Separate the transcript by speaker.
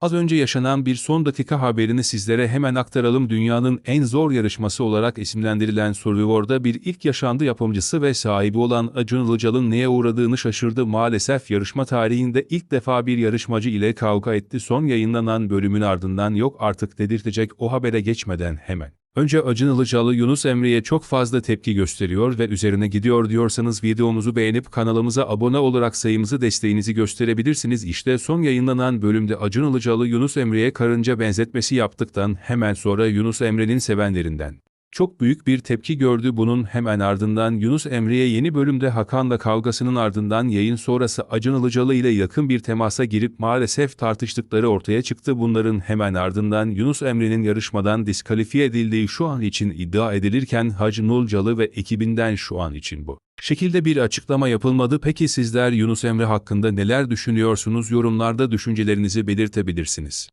Speaker 1: Az önce yaşanan bir son dakika haberini sizlere hemen aktaralım. Dünyanın en zor yarışması olarak isimlendirilen Survivor'da bir ilk yaşandı yapımcısı ve sahibi olan Acun Ilıcalı'nın neye uğradığını şaşırdı. Maalesef yarışma tarihinde ilk defa bir yarışmacı ile kavga etti. Son yayınlanan bölümün ardından yok artık dedirtecek o habere geçmeden hemen. Önce Acun Ilıcalı Yunus Emre'ye çok fazla tepki gösteriyor ve üzerine gidiyor diyorsanız videomuzu beğenip kanalımıza abone olarak sayımızı desteğinizi gösterebilirsiniz. İşte son yayınlanan bölümde Acun Ilıcalı Yunus Emre'ye karınca benzetmesi yaptıktan hemen sonra Yunus Emre'nin sevenlerinden. Çok büyük bir tepki gördü bunun hemen ardından Yunus Emre'ye yeni bölümde Hakan'la kavgasının ardından yayın sonrası Acun Ilıcalı ile yakın bir temasa girip maalesef tartıştıkları ortaya çıktı. Bunların hemen ardından Yunus Emre'nin yarışmadan diskalifiye edildiği şu an için iddia edilirken Hacı Nulcalı ve ekibinden şu an için bu. Şekilde bir açıklama yapılmadı. Peki sizler Yunus Emre hakkında neler düşünüyorsunuz? Yorumlarda düşüncelerinizi belirtebilirsiniz.